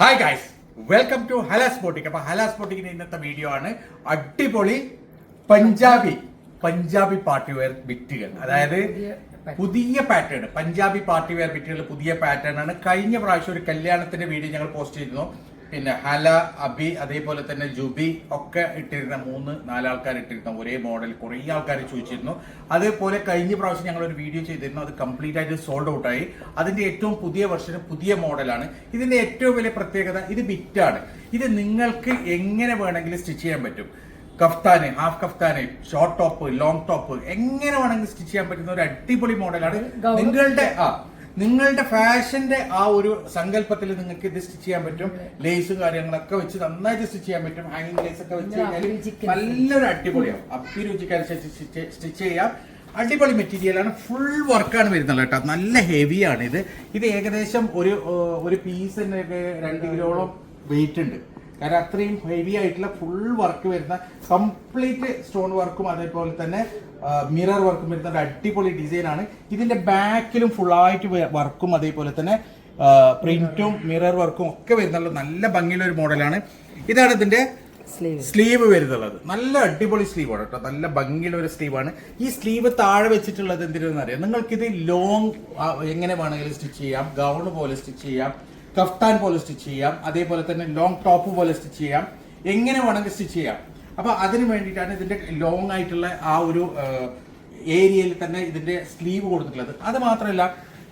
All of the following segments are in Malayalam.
Hi guys welcome to Halas boutique അപ്പൊ ഹലാസ് ബോട്ടിക്കിന്റെ ഇന്നത്തെ വീഡിയോ ആണ് അടിപൊളി പഞ്ചാബി പഞ്ചാബി പാർട്ടി വെയർ ബിറ്റുകൾ അതായത് പുതിയ പാറ്റേൺ പഞ്ചാബി പാർട്ടി വെയർ ബിറ്റുകൾ പുതിയ പാറ്റേൺ ആണ്. കഴിഞ്ഞ പ്രാവശ്യം ഒരു കല്യാണത്തിന്റെ വീഡിയോ ഞങ്ങൾ പോസ്റ്റ് ചെയ്തിരുന്നു. പിന്നെ ഹല അബി അതേപോലെ തന്നെ ജുബി ഒക്കെ ഇട്ടിരുന്ന മൂന്ന് നാലാൾക്കാർ ഇട്ടിരുന്ന ഒരേ മോഡൽ കുറേ ആൾക്കാർ ചോദിച്ചിരുന്നു. അതേപോലെ കഴിഞ്ഞ പ്രാവശ്യം ഞങ്ങൾ ഒരു വീഡിയോ ചെയ്തിരുന്നു. അത് കംപ്ലീറ്റ് ആയിട്ട് സോൾഡ് ഔട്ട് ആയി. അതിന്റെ ഏറ്റവും പുതിയ വെർഷൻ പുതിയ മോഡലാണ് ഇതിന്റെ ഏറ്റവും വലിയ പ്രത്യേകത ഇത് ബിറ്റാണ് ഇത് നിങ്ങൾക്ക് എങ്ങനെ വേണമെങ്കിലും സ്റ്റിച്ച് ചെയ്യാൻ പറ്റും. Kaftan half kaftan short top long top എങ്ങനെ വേണമെങ്കിലും സ്റ്റിച്ച് ചെയ്യാൻ പറ്റുന്ന ഒരു അടിപൊളി മോഡലാണ് നിങ്ങളുടെ ആ നിങ്ങളുടെ ഫാഷന്റെ ആ ഒരു സങ്കല്പത്തിൽ നിങ്ങൾക്ക് ഇത് സ്റ്റിച്ച് ചെയ്യാൻ പറ്റും. ലേസ് കാര്യങ്ങളൊക്കെ വെച്ച് നന്നായിട്ട് സ്റ്റിച്ച് ചെയ്യാൻ പറ്റും. ഹാങ്ങിങ് ലേസ് ഒക്കെ വെച്ച് കഴിഞ്ഞാൽ നല്ലൊരു അടിപൊളിയാവും അഭിരുചിക്കനുസരിച്ച് സ്റ്റിച്ച് ചെയ്യാം. അടിപൊളി മെറ്റീരിയലാണ് ഫുൾ വർക്കാണ് വരുന്നത് കേട്ടോ. നല്ല ഹെവി ആണ് ഇത്. ഇത് ഏകദേശം ഒരു ഒരു പീസിന് രണ്ട് കിലോളം വെയിറ്റ് ഉണ്ട്. കാരണം അത്രയും ഹെവി ആയിട്ടുള്ള ഫുൾ വർക്ക് വരുന്ന കംപ്ലീറ്റ് സ്റ്റോൺ വർക്കും അതേപോലെ തന്നെ മിറർ വർക്കും വരുന്ന ഒരു അടിപൊളി ഡിസൈൻ ആണ്. ഇതിന്റെ ബാക്കിലും ഫുൾ ആയിട്ട് വർക്കും അതേപോലെ തന്നെ പ്രിന്റും മിറർ വർക്കും ഒക്കെ വരുന്നുള്ള നല്ല ഭംഗിയുള്ള ഒരു മോഡലാണ് ഇതാണ് ഇതിന്റെ സ്ലീവ് സ്ലീവ് വരുന്നുള്ളത്. നല്ല അടിപൊളി സ്ലീവ് ആണ് കേട്ടോ. നല്ല ഭംഗിയുള്ള ഒരു സ്ലീവാണ് ഈ സ്ലീവ് താഴെ വെച്ചിട്ടുള്ളത് എന്തിനാണെന്ന് നിങ്ങൾക്ക് നിങ്ങൾക്കിത് ലോങ് എങ്ങനെ വേണമെങ്കിലും സ്റ്റിച്ച് ചെയ്യാം. ഗൗൺ പോലെ സ്റ്റിച്ച് ചെയ്യാം. കഫ്താൻ പോലെ സ്റ്റിച്ച് ചെയ്യാം. അതേപോലെ തന്നെ ലോങ് ടോപ്പ് പോലെ സ്റ്റിച്ച് ചെയ്യാം. എങ്ങനെ വേണമെങ്കിൽ സ്റ്റിച്ച് ചെയ്യാം. അപ്പൊ അതിന് വേണ്ടിയിട്ടാണ് ഇതിന്റെ ലോങ് ആയിട്ടുള്ള ആ ഒരു ഏരിയയിൽ തന്നെ ഇതിന്റെ സ്ലീവ് കൊടുത്തിട്ടുള്ളത്. അത് മാത്രമല്ല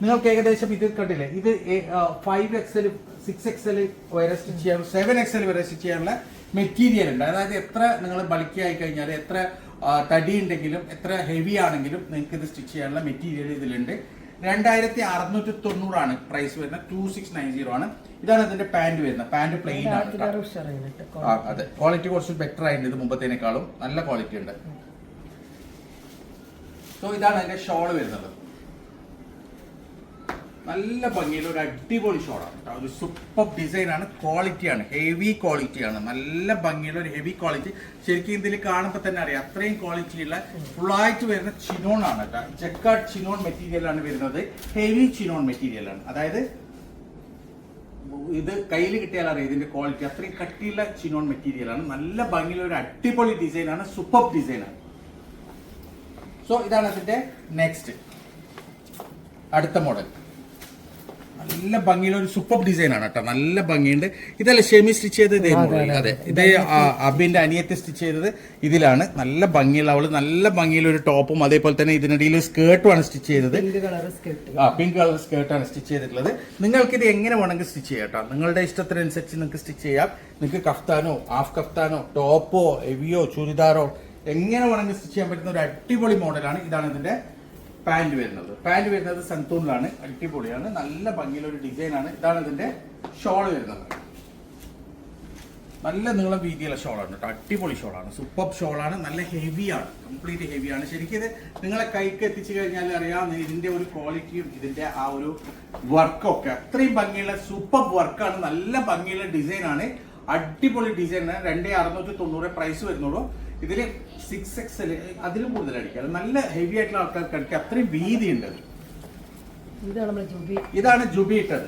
നിങ്ങൾക്ക് ഏകദേശം ഇത് കണ്ടില്ലേ? ഇത് ഫൈവ് എക്സൽ സിക്സ് എക്സൽ വരെ സ്റ്റിച്ച് ചെയ്യാൻ സെവൻ എക്സൽ വരെ സ്റ്റിച്ച് ചെയ്യാനുള്ള മെറ്റീരിയൽ ഉണ്ട്. അതായത് എത്ര നിങ്ങൾ ബൾക്കി ആയി കഴിഞ്ഞാൽ എത്ര തടി ഉണ്ടെങ്കിലും എത്ര ഹെവി ആണെങ്കിലും നിങ്ങൾക്ക് ഇത് സ്റ്റിച്ച് ചെയ്യാനുള്ള മെറ്റീരിയൽ ഇതിലുണ്ട്. രണ്ടായിരത്തി അറുന്നൂറ്റി തൊണ്ണൂറാണ് പ്രൈസ് വരുന്നത്. ടു സിക്സ് നയൻ സീറോ ആണ്. ഇതാണ് ഇതിന്റെ പാന്റ് വരുന്നത്. പാന്റ് പ്ലെയിൻ ആണ് അതെ. ക്വാളിറ്റി കുറച്ച് ബെറ്റർ ആയിട്ടുണ്ട് ഇത് മുമ്പത്തേനേക്കാളും. നല്ല ക്വാളിറ്റി ഉണ്ട്. സോ ഇതാണ് അതിന്റെ ഷോൾ വരുന്നത്. നല്ല ഭംഗിയിൽ ഒരു അടിപൊളി ഷോളാണ് കേട്ടോ. ഒരു സൂപ്പർ ഡിസൈനാണ് ആണ്. ക്വാളിറ്റി ആണ്. ഹെവി ക്വാളിറ്റി ആണ്. നല്ല ഭംഗിയുള്ള ഒരു ഹെവി ക്വാളിറ്റി ശരിക്കും ഇതിൽ കാണുമ്പോൾ തന്നെ അറിയാം. അത്രയും ക്വാളിറ്റിയുള്ള ഫുള്ളായിട്ട് വരുന്ന ചിനോൺ ആണ് കേട്ടോ. ജക്കാട്ട് ചിനോൺ മെറ്റീരിയൽ ആണ് വരുന്നത്. ഹെവി ചിനോൺ മെറ്റീരിയൽ ആണ്. അതായത് ഇത് കയ്യിൽ കിട്ടിയാൽ അറിയാം ഇതിന്റെ ക്വാളിറ്റി അത്രയും കട്ടിയുള്ള ചിനോൺ മെറ്റീരിയൽ ആണ്. നല്ല ഭംഗിയുള്ള ഒരു അടിപൊളി ഡിസൈൻ ആണ്. സൂപ്പർ ഡിസൈൻ ആണ്. സോ ഇതാണ് അതിന്റെ നെക്സ്റ്റ് അടുത്ത മോഡൽ നല്ല ഭംഗിയുള്ള ഒരു സൂപ്പർ ഡിസൈൻ ആണ് കേട്ടോ. നല്ല ഭംഗിയുണ്ട്. ഇതല്ല ഷെമി സ്റ്റിച്ച് ചെയ്തത്. അതെ ഇത് അബിന്റെ അനിയത്തെ സ്റ്റിച്ച് ചെയ്തത് ഇതിലാണ്. നല്ല ഭംഗിയുള്ള അവൾ നല്ല ഭംഗിയുള്ള ഒരു ടോപ്പും അതേപോലെ തന്നെ ഇതിനിടയിൽ സ്കേർട്ടുമാണ് സ്റ്റിച്ച് ചെയ്തത്. പിങ്ക് കളർ സ്കേർട്ട് ആ പിങ്ക് കളർ സ്കേർട്ടാണ് സ്റ്റിച്ച് ചെയ്തിട്ടുള്ളത്. നിങ്ങൾക്ക് ഇത് എങ്ങനെ വേണമെങ്കിൽ സ്റ്റിച്ച് ചെയ്യാം കേട്ടോ. നിങ്ങളുടെ ഇഷ്ടത്തിനനുസരിച്ച് നിങ്ങൾക്ക് സ്റ്റിച്ച് ചെയ്യാം. നിങ്ങൾക്ക് കഫ്താനോ ഹാഫ് കഫ്താനോ ടോപ്പോ എവിയോ ചുരിദാറോ എങ്ങനെ വേണമെങ്കിൽ സ്റ്റിച്ച് ചെയ്യാൻ പറ്റുന്ന ഒരു അടിപൊളി മോഡലാണ്. ഇതാണ് ഇതിന്റെ പാന്റ് വരുന്നത്. പാന്റ് വരുന്നത് സന്തൂണിലാണ് അടിപൊളിയാണ്. നല്ല ഭംഗിയിലൊരു ആണ് ഇതാണ് ഇതിന്റെ ഷോൾ വരുന്നത്. നല്ല നീളം വീതിയുള്ള ഷോളാണ് കേട്ടോ അടിപൊളി ഷോളാണ്. സൂപ്പർ ഷോളാണ്. നല്ല ഹെവിയാണ്. കംപ്ലീറ്റ് ഹെവിയാണ്. ശരിക്കും ഇത് നിങ്ങളെ കൈക്ക് എത്തിച്ചു കഴിഞ്ഞാൽ അറിയാം ഇതിന്റെ ഒരു ക്വാളിറ്റിയും ഇതിന്റെ ആ ഒരു വർക്കൊക്കെ അത്രയും ഭംഗിയുള്ള സൂപ്പർ വർക്കാണ്. നല്ല ഭംഗിയുള്ള ഡിസൈനാണ്. അടിപൊളി ഡിസൈൻ ആണ് രണ്ടേ അറുന്നൂറ്റി തൊണ്ണൂറ് പ്രൈസ് വരുന്നുള്ളൂ. ഇതിൽ സിക്സ് എക്സ് അതിലും കൂടുതൽ അടിക്കാം നല്ല ഹെവി ആയിട്ടുള്ള ആൾക്കാർക്ക് അടിക്കുക അത്രയും വീതി ഉണ്ട് ഇതാണ് ജുബി. ജുബി ഇട്ടത്.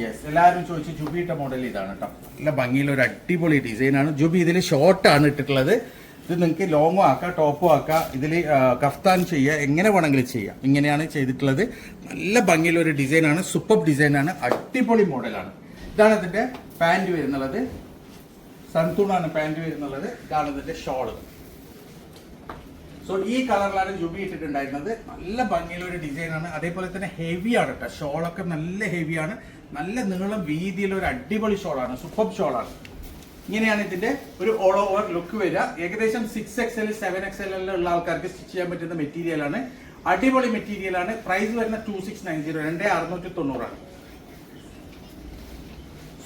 യെസ് എല്ലാവരും ചോദിച്ചു ജുബിയുടെ മോഡൽ ഇതാണ് കേട്ടോ നല്ല ഭംഗിയുള്ള ഒരു അടിപൊളി ഡിസൈൻ ആണ്. ജുബി ഇതിൽ ഷോർട്ട് ആണ് ഇട്ടിട്ടുള്ളത്. ഇത് നിങ്ങൾക്ക് ലോങ്ങും ആക്കാം ടോപ്പും ആക്കാം. ഇതിൽ കഫ്താൻ ചെയ്യുക എങ്ങനെ വേണമെങ്കിലും ചെയ്യാം. ഇങ്ങനെയാണ് ചെയ്തിട്ടുള്ളത്. നല്ല ഡിസൈൻ ആണ്. സൂപ്പർ ഡിസൈൻ ആണ്. അടിപൊളി മോഡലാണ് ഇതാണ് ഇതിന്റെ പാന്റ് വരുന്നുള്ളത് സന്തൂണാണ് പാന്റ് വരുന്നുള്ളത്. ഇതാണ് ഇതിന്റെ ഷോൾ. സോ ഈ കളറിലാണ് ജുബി ഇട്ടിട്ടുണ്ടായിരുന്നത്. നല്ല ഭംഗിയുള്ള ഒരു ഡിസൈൻ ആണ് അതേപോലെ തന്നെ ഹെവി ആണ് കേട്ടോ ഷോളൊക്കെ നല്ല ഹെവിയാണ് നല്ല നീളം വീതിയുള്ള ഒരു അടിപൊളി ഷോളാണ്. സൂപ്പർ ഷോളാണ്. ഇങ്ങനെയാണ് ഇതിന്റെ ഒരു ഓൾ ഓവർ ലുക്ക് വരിക. ഏകദേശം six X L seven X L ഉള്ള ആൾക്കാർക്ക് സ്റ്റിച്ച് ചെയ്യാൻ പറ്റുന്ന മെറ്റീരിയൽ ആണ്. അടിപൊളി മെറ്റീരിയൽ ആണ്. പ്രൈസ് വരുന്ന ടു സിക്സ് നയൻ സീറോ രണ്ടേ അറുന്നൂറ്റി തൊണ്ണൂറാണ്.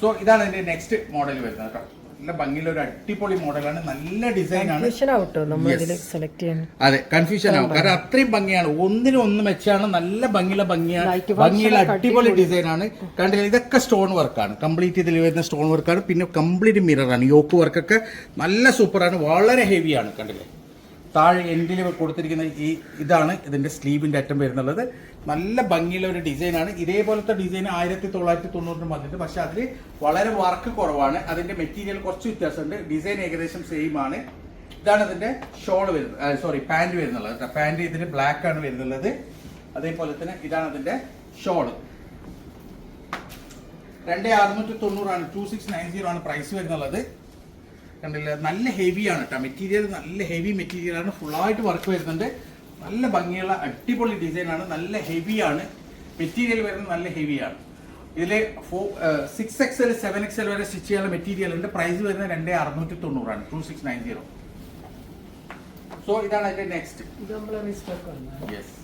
സോ ഇതാണ് ഇതിന്റെ നെക്സ്റ്റ് മോഡൽ വരുന്നത് കേട്ടോ നല്ല ഭംഗിയുള്ള ഒരു അടിപൊളി മോഡലാണ്. നല്ല ഡിസൈൻ ആണ്. അതെ കൺഫ്യൂഷൻ ആവും. കാരണം അത്രയും ഭംഗിയാണ്. ഒന്നിനും ഒന്ന് മെച്ചാണ് നല്ല ഭംഗിയുള്ള ഭംഗിയാണ്. ഭംഗിയുള്ള അടിപൊളി ഡിസൈൻ ആണ്. കണ്ടില്ല ഇതൊക്കെ സ്റ്റോൺ വർക്കാണ് കംപ്ലീറ്റ് ഇതിൽ വരുന്ന സ്റ്റോൺ വർക്കാണ് പിന്നെ കംപ്ലീറ്റ് മിററാണ് ആണ്. യോക്ക് വർക്കൊക്കെ നല്ല സൂപ്പറാണ് വളരെ ഹെവിയാണ് കണ്ടില്ലേ? താഴെ എൻഡിൽ കൊടുത്തിരിക്കുന്ന ഈ ഇതാണ് ഇതിന്റെ സ്ലീവിന്റെ അറ്റം വരുന്നുള്ളത്. നല്ല ഭംഗിയുള്ള ഒരു ഡിസൈനാണ് ഇതേപോലത്തെ ഡിസൈൻ ആയിരത്തി തൊള്ളായിരത്തി തൊണ്ണൂറിന് വന്നിട്ട് പക്ഷെ അതിൽ വളരെ വർക്ക് കുറവാണ്. അതിന്റെ മെറ്റീരിയൽ കുറച്ച് വ്യത്യാസമുണ്ട്. ഡിസൈൻ ഏകദേശം സെയിം ആണ്. ഇതാണ് ഇതിന്റെ ഷോൾ വരുന്നത്. സോറി പാന്റ് വരുന്നുള്ളത് പാന്റ് ഇതിന് ബ്ലാക്ക് ആണ് വരുന്നുള്ളത്. അതേപോലെ തന്നെ ഇതാണ് അതിന്റെ ഷോൾ രണ്ട് അറുന്നൂറ്റി തൊണ്ണൂറാണ് ടു സിക്സ് നയൻ സീറോ ആണ് പ്രൈസ് വരുന്നുള്ളത്. കണ്ടില്ല? നല്ല ഹെവിയാണ് കേട്ടോ മെറ്റീരിയൽ നല്ല ഹെവി മെറ്റീരിയലാണ് ഫുള്ളായിട്ട് വർക്ക് വരുന്നുണ്ട്. നല്ല ഭംഗിയുള്ള അടിപൊളി ഡിസൈനാണ് ആണ്. നല്ല ഹെവിയാണ് മെറ്റീരിയൽ വരുന്നത് നല്ല ഹെവിയാണ് ഇതിൽ for six X L seven X L വരെ സ്റ്റിച്ച് ചെയ്യാനുള്ള മെറ്റീരിയൽ ഉണ്ട്. പ്രൈസ് വരുന്നത് രണ്ട് അറുന്നൂറ്റി തൊണ്ണൂറാണ് two six nine zero so ഇതാണ് അതിന്റെ നെക്സ്റ്റ് യെസ്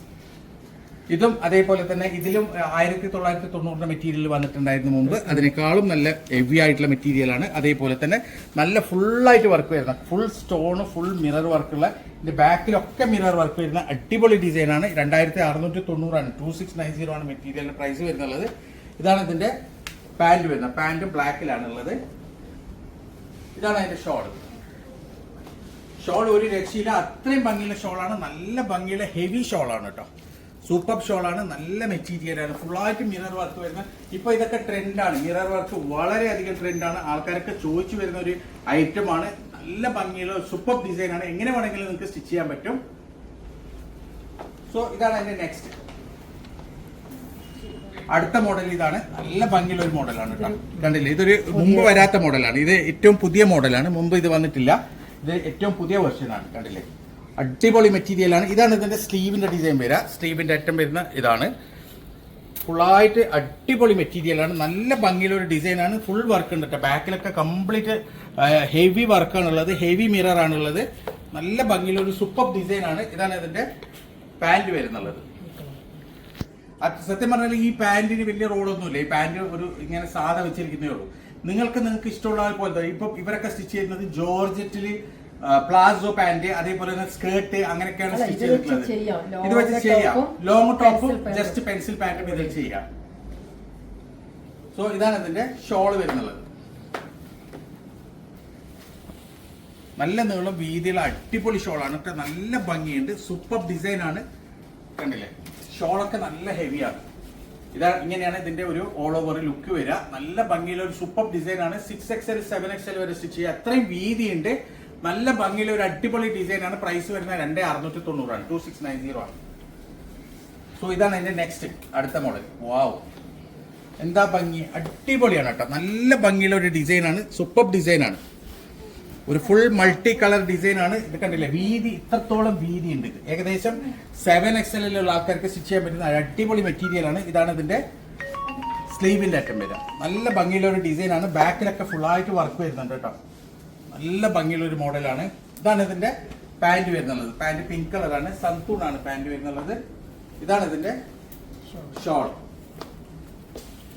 ഇതും അതേപോലെ തന്നെ ഇതിലും ആയിരത്തി തൊള്ളായിരത്തി തൊണ്ണൂറിന്റെ മെറ്റീരിയൽ വന്നിട്ടുണ്ടായിരുന്നു മുമ്പ്. അതിനേക്കാളും നല്ല ഹെവി ആയിട്ടുള്ള മെറ്റീരിയലാണ് അതേപോലെ തന്നെ നല്ല ഫുള്ളായിട്ട് വർക്ക് വരുന്ന ഫുൾ സ്റ്റോൺ ഫുൾ മിറർ വർക്കുള്ള ഇതിന്റെ ബാക്കിലൊക്കെ മിറർ വർക്ക് വരുന്ന അടിപൊളി ഡിസൈൻ ആണ്. രണ്ടായിരത്തി അറുന്നൂറ്റി തൊണ്ണൂറാണ് ടു സിക്സ് നയൻ സീറോ ആണ് മെറ്റീരിയലിന്റെ പ്രൈസ് വരുന്നുള്ളത്. ഇതാണ് ഇതിന്റെ പാന്റ് വരുന്നത്. പാന്റ് ബ്ലാക്കിലാണ് ഉള്ളത് ഇതാണ് അതിന്റെ ഷോൾ ഷോൾ ഒരു രക്ഷയില്ല. അത്രയും ഭംഗിയുള്ള ഷോളാണ് നല്ല ഭംഗിയുള്ള ഹെവി ഷോളാണ് കേട്ടോ. സൂപ്പർ ഷോൾ ആണ്. നല്ല മെറ്റീരിയലാണ് ഫുള്ളായിട്ട് മിറർ വർക്ക് വരുന്ന ഇപ്പൊ ഇതൊക്കെ ട്രെൻഡാണ് മിറർ വർക്ക് വളരെയധികം ട്രെൻഡാണ് ആൾക്കാരൊക്കെ ചോദിച്ചു വരുന്ന ഒരു ഐറ്റം ആണ്. നല്ല ഭംഗിയുള്ള സൂപ്പർ ഡിസൈൻ ആണ്. എങ്ങനെ വേണമെങ്കിലും നിങ്ങൾക്ക് സ്റ്റിച്ച് ചെയ്യാൻ പറ്റും. സോ ഇതാണ് അതിന്റെ നെക്സ്റ്റ് അടുത്ത മോഡൽ ഇതാണ്. നല്ല ഭംഗിയുള്ള ഒരു മോഡലാണ് കണ്ടില്ലേ? ഇതൊരു മുമ്പ് വരാത്ത മോഡലാണ് ഇത് ഏറ്റവും പുതിയ മോഡലാണ് മുമ്പ് ഇത് വന്നിട്ടില്ല. ഇത് ഏറ്റവും പുതിയ വെർഷനാണ് കണ്ടില്ലേ? അടിപൊളി മെറ്റീരിയലാണ് ഇതാണ് ഇതിന്റെ സ്ലീവിന്റെ ഡിസൈൻ വരിക. സ്ലീവിന്റെ അറ്റം വരുന്ന ഇതാണ്. ഫുള്ളായിട്ട് അടിപൊളി മെറ്റീരിയലാണ് നല്ല ഡിസൈൻ ആണ്. ഫുൾ വർക്ക് ഉണ്ട് കേട്ടോ ബാക്കിലൊക്കെ കംപ്ലീറ്റ് ഹെവി വർക്കാണ് ഉള്ളത് ഹെവി മിറർ ആണുള്ളത്. നല്ല ഭംഗിയുള്ള ഒരു സൂപ്പർ ഡിസൈനാണ് ഇതാണ് ഇതിന്റെ പാന്റ് വരുന്നുള്ളത്. സത്യം പറഞ്ഞാൽ ഈ പാന്റിന് വലിയ റോഡൊന്നുമില്ല ഈ പാന്റ് ഒരു ഇങ്ങനെ സാധ വെച്ചിരിക്കുന്നേ ഉള്ളൂ. നിങ്ങൾക്ക് നിങ്ങൾക്ക് ഇഷ്ടമുള്ള പോലെ ഇപ്പൊ ഇവരൊക്കെ സ്റ്റിച്ച് ചെയ്യുന്നത് ജോർജറ്റിൽ പ്ലാസോ പാന്റ് അതേപോലെ തന്നെ സ്കേർട്ട് അങ്ങനെയൊക്കെയാണ് സ്റ്റിച്ച് ചെയ്തിട്ടുള്ളത്. ഇത് വെച്ച് ചെയ്യാം. ലോങ് ടോപ്പും ജസ്റ്റ് പെൻസിൽ പാന്റും ഇതിൽ ചെയ്യാം. സോ ഇതാണ് ഇതിന്റെ ഷോൾ വരുന്നുള്ളത് നല്ല നീളം വീതിയുള്ള അടിപൊളി ഷോളാണ് കേട്ടോ നല്ല ഭംഗിയുണ്ട്. സൂപ്പർ ഡിസൈൻ ആണ്. കണ്ടില്ലേ? ഷോളൊക്കെ നല്ല ഹെവിയാണ് ഇതാ ഇങ്ങനെയാണ് ഇതിന്റെ ഒരു ഓൾ ഓവർ ലുക്ക് വരിക. നല്ല ഭംഗിയുള്ള ഒരു സൂപ്പർ ഡിസൈൻ ആണ്. Six X L seven X L വരെ സ്റ്റിച്ച് ചെയ്യുക. അത്രയും വീതിയുണ്ട്. നല്ല ഭംഗിയിലെ ഒരു അടിപൊളി ഡിസൈൻ ആണ്. പ്രൈസ് വരുന്നത് രണ്ട് അറുന്നൂറ്റി തൊണ്ണൂറാണ്. ടു സിക്സ് നയൻ സീറോ ആണ്. സോ ഇതാണ് എന്റെ നെക്സ്റ്റ് അടുത്ത മോഡൽ വാവ് എന്താ ഭംഗി? അടിപൊളിയാണ് കേട്ടോ. നല്ല ഭംഗിയുള്ള ഒരു ഡിസൈൻ ആണ്. സൂപ്പർ ഡിസൈൻ ആണ്. ഒരു ഫുൾ മൾട്ടി കളർ ഡിസൈൻ ആണ്. ഇത് കണ്ടില്ലേ? വീതി ഇത്രത്തോളം വീതി ഉണ്ട് ഏകദേശം സെവൻ എക്സ് എല്ലിലുള്ള ആൾക്കാർക്ക് സ്റ്റിച്ച് ചെയ്യാൻ പറ്റുന്ന അടിപൊളി മെറ്റീരിയൽ ആണ്. ഇതാണ് ഇതിന്റെ സ്ലീവിന്റെ അറ്റം വരിക. നല്ല ഭംഗിയുള്ള ഒരു ഡിസൈൻ ആണ്. ബാക്കിലൊക്കെ ഫുള്ളായിട്ട് വർക്ക് വരുന്നുണ്ട് കേട്ടോ. നല്ല ഭംഗിയുള്ള ഒരു മോഡലാണ്. ഇതാണ് ഇതിന്റെ പാന്റ് വരുന്നുള്ളത്. പാന്റ് പിങ്ക് കളറാണ് ആണ്. പാന്റ് വരുന്നുള്ളത്. ഇതാണ് ഇതിന്റെ ഷോൾ.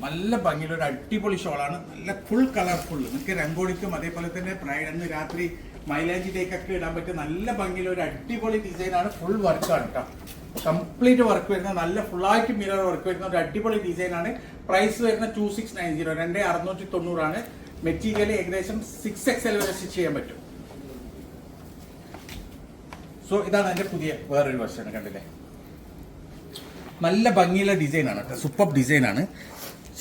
നല്ല ഭംഗിയുള്ള ഒരു അടിപൊളി ഷോളാണ്. നല്ല ഫുൾ കളർഫുൾ നിങ്ങൾക്ക് രംഗോളിക്കും അതേപോലെ തന്നെ പ്രായം രാത്രി മൈലേജ് ഡേക്കൊക്കെ ഇടാൻ പറ്റിയ നല്ല ഭംഗിയുള്ള ഒരു അടിപൊളി ഡിസൈൻ ആണ്. ഫുൾ വർക്കാണ് കേട്ടോ കംപ്ലീറ്റ് വർക്ക് വരുന്ന നല്ല ഫുള്ളായിട്ട് മിറർ വർക്ക് വരുന്ന ഒരു അടിപൊളി ഡിസൈൻ ആണ്. പ്രൈസ് വരുന്ന ടു സിക്സ് നയൻ സീറോ രണ്ട് അറുന്നൂറ്റി തൊണ്ണൂറാണ് മെറ്റീരിയൽ ഏകദേശം സിക്സ് എക്സ് എൽ വരെ സ്റ്റിച്ച് ചെയ്യാൻ പറ്റും. സോ ഇതാണ് അതിന്റെ പുതിയ വേറൊരു വെർഷൻ കണ്ടില്ലേ? നല്ല ഭംഗിയുള്ള ഡിസൈൻ ആണ് സൂപ്പർ ഡിസൈൻ ആണ്.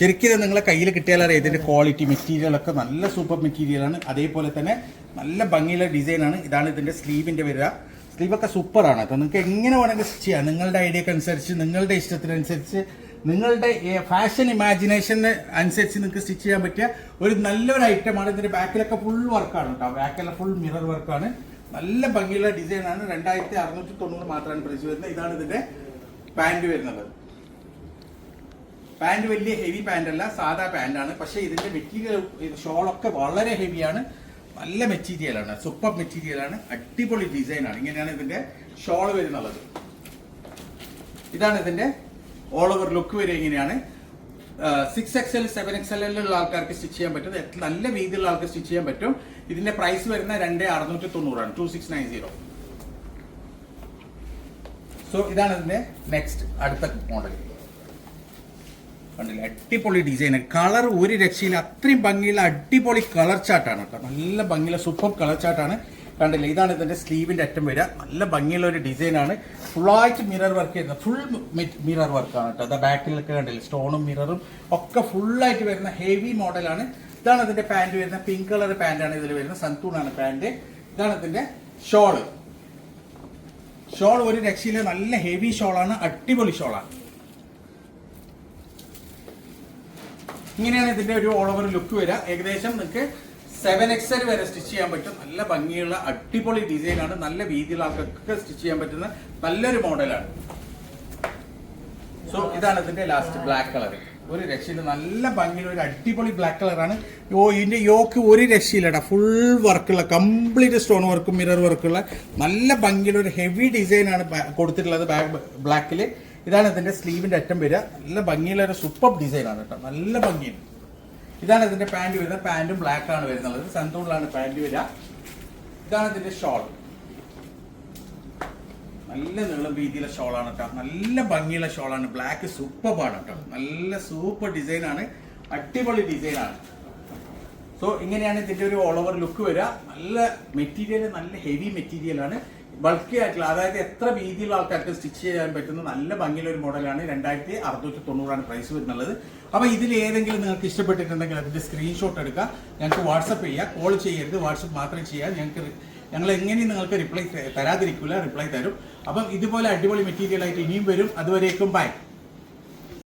ശരിക്കും നിങ്ങളെ കയ്യിൽ കിട്ടിയാലറിയാം ഇതിന്റെ ക്വാളിറ്റി മെറ്റീരിയൽ ഒക്കെ നല്ല സൂപ്പർ മെറ്റീരിയൽ ആണ്. അതേപോലെ തന്നെ നല്ല ഭംഗിയുള്ള ഡിസൈൻ ആണ്. ഇതാണ് ഇതിന്റെ സ്ലീവിന്റെ വരിക. സ്ലീവൊക്കെ ആണ്. കേട്ടോ നിങ്ങൾക്ക് എങ്ങനെ വേണമെങ്കിൽ സ്റ്റിച്ച് ചെയ്യാം. നിങ്ങളുടെ ഐഡിയക്ക് അനുസരിച്ച് നിങ്ങളുടെ ഇഷ്ടത്തിനനുസരിച്ച് നിങ്ങളുടെ ഫാഷൻ ഇമാജിനേഷന് അനുസരിച്ച് നിങ്ങൾക്ക് സ്റ്റിച്ച് ചെയ്യാൻ പറ്റിയ ഒരു നല്ലൊരു ഐറ്റമാണ് ഇതിന്റെ ബാക്കിലൊക്കെ ഫുൾ വർക്കാണ് കേട്ടോ ബാക്കിലെ ഫുൾ മിറർ വർക്കാണ് നല്ല ഭംഗിയുള്ള ഡിസൈൻ ആണ്. രണ്ടായിരത്തി അറുന്നൂറ്റി തൊണ്ണൂറ് മാത്രമാണ് പ്രൈസ് വരുന്നത്. ഇതാണ് ഇതിന്റെ പാന്റ് വരുന്നത്. പാന്റ് വലിയ ഹെവി പാന്റ് അല്ല സാധാ പാന്റ് ആണ്. പക്ഷേ ഇതിന്റെ മെറ്റീരിയൽ ഷോളൊക്കെ വളരെ ഹെവിയാണ് നല്ല മെറ്റീരിയലാണ് സൂപ്പർ മെറ്റീരിയലാണ് അടിപൊളി ഡിസൈനാണ് ഇങ്ങനെയാണ് ഇതിന്റെ ഷോൾ വരുന്നുള്ളത് ഇതാണ് ഇതിന്റെ ഓൾ ഓവർ ലുക്ക് വരെ ഇങ്ങനെയാണ്. Six X L seven X L ഉള്ള ആൾക്കാർക്ക് സ്റ്റിച്ച് ചെയ്യാൻ പറ്റും. നല്ല രീതിയിലുള്ള ആൾക്ക് സ്റ്റിച്ച് ചെയ്യാൻ പറ്റും. ഇതിന്റെ പ്രൈസ് വരുന്ന രണ്ട് അറുന്നൂറ്റി തൊണ്ണൂറാണ്. Two six nine zero so ഇതാണ് ഇതിന്റെ നെക്സ്റ്റ് അടുത്ത മോഡൽ കണ്ടില്ല? അടിപൊളി ഡിസൈൻ കളർ ഒരു രക്ഷയില്ല. അത്രയും ഭംഗിയുള്ള അടിപൊളി കളർ ചാട്ടാണ് നല്ല ഭംഗിയുള്ള സൂപ്പർ കളർ ചാട്ടാണ് കണ്ടില്ലേ. ഇതാണ് ഇതിന്റെ സ്ലീവിന്റെ അറ്റം വരിക. നല്ല ഭംഗിയുള്ള ഒരു ഡിസൈനാണ് ഫുള്ളായിട്ട് മിറർ വർക്ക് ചെയ്യുന്നത് ഫുൾ മിറർ വർക്കാണ് കേട്ടോ. അത് ബാക്കിലൊക്കെ കണ്ടില്ലേ സ്റ്റോണും മിററും ഒക്കെ ഫുള്ളായിട്ട് വരുന്ന ഹെവി മോഡലാണ് ഇതാണ് അതിന്റെ പാന്റ് വരുന്ന പിങ്ക് കളർ പാന്റാണ് ഇതിൽ വരുന്നത്. സന്തൂണാണ് പാന്റ് ഇതാണ് ഇതിന്റെ ഷോൾ ഷോൾ ഒരു രക്ഷയിലെ നല്ല ഹെവി ഷോളാണ് അടിപൊളി ഷോളാണ് ഇങ്ങനെയാണ് ഇതിന്റെ ഒരു ഓൾ ഓവർ ലുക്ക് വരിക. ഏകദേശം നിങ്ങൾക്ക് സെവൻ എക്സൽ വരെ സ്റ്റിച്ച് ചെയ്യാൻ പറ്റും. നല്ല ഭംഗിയുള്ള അടിപൊളി ഡിസൈനാണ് നല്ല വീതിയുള്ള ആൾക്കൊക്കെ സ്റ്റിച്ച് ചെയ്യാൻ പറ്റുന്ന നല്ലൊരു മോഡലാണ്. സോ ഇതാണ് ഇതിന്റെ ലാസ്റ്റ് ബ്ലാക്ക് കളർ ഒരു രക്ഷയില്ല. നല്ല ഭംഗിയുള്ള ഒരു അടിപൊളി ബ്ലാക്ക് കളറാണ് യോ ഇതിന്റെ യോക്ക് ഒരു രക്ഷയില്ലടാ. ഫുൾ വർക്കുള്ള കംപ്ലീറ്റ് സ്റ്റോൺ വർക്കും മിറർ വർക്കുള്ള നല്ല ഭംഗിയുള്ള ഒരു ഹെവി ഡിസൈനാണ് കൊടുത്തിട്ടുള്ളത് ബാക്ക് ബ്ലാക്കിൽ ഇതാണ് ഇതിന്റെ സ്ലീവിന്റെ അറ്റം വരിക. നല്ല ഭംഗിയുള്ള ഒരു സൂപ്പർ ഡിസൈനാണ് കേട്ടോ. നല്ല ഭംഗിയാണ്. ഇതാണ് ഇതിന്റെ പാന്റ് വരുന്നത്. പാന്റും ബ്ലാക്ക് ആണ് വരുന്നത്. സന്തൂണിലാണ് പാന്റ് വരിക. ഇതാണ് ഇതിന്റെ ഷോൾ നല്ല നീളം ഷോൾ ആണ് കേട്ടോ നല്ല ഭംഗിയുള്ള ഷോൾ ആണ്. ബ്ലാക്ക് സൂപ്പർ സൂപ്പറാണ് കേട്ടോ നല്ല സൂപ്പർ ഡിസൈൻ ആണ്. അടിപൊളി ഡിസൈൻ ആണ്. സോ ഇങ്ങനെയാണ് ഇതിന്റെ ഒരു ഓൾ ഓവർ ലുക്ക് വരിക. നല്ല മെറ്റീരിയൽ നല്ല ഹെവി മെറ്റീരിയൽ ആണ്. ബൾക്കി ആയിട്ടുള്ള അതായത് എത്ര വീതിയുള്ള ആൾക്കാർക്ക് സ്റ്റിച്ച് ചെയ്യാൻ പറ്റുന്ന നല്ല ഭംഗിയുള്ള ഒരു മോഡലാണ് രണ്ടായിരത്തി അറുന്നൂറ്റി തൊണ്ണൂറാണ് പ്രൈസ് വരുന്നുള്ളത്. അപ്പൊ ഇതിൽ ഏതെങ്കിലും നിങ്ങൾക്ക് ഇഷ്ടപ്പെട്ടിട്ടുണ്ടെങ്കിൽ അതിന്റെ സ്ക്രീൻഷോട്ട് എടുക്കുക ഞങ്ങൾക്ക് വാട്സപ്പ് ചെയ്യുക കോൾ ചെയ്യരുത്. വാട്സപ്പ് മാത്രം ചെയ്യുക ഞങ്ങൾക്ക് ഞങ്ങൾ എങ്ങനെയും നിങ്ങൾക്ക് റിപ്ലൈ തരാതിരിക്കില്ല റിപ്ലൈ തരും. അപ്പം ഇതുപോലെ അടിപൊളി മെറ്റീരിയൽ ആയിട്ട് ഇനിയും വരും. അതുവരേക്കും ബൈ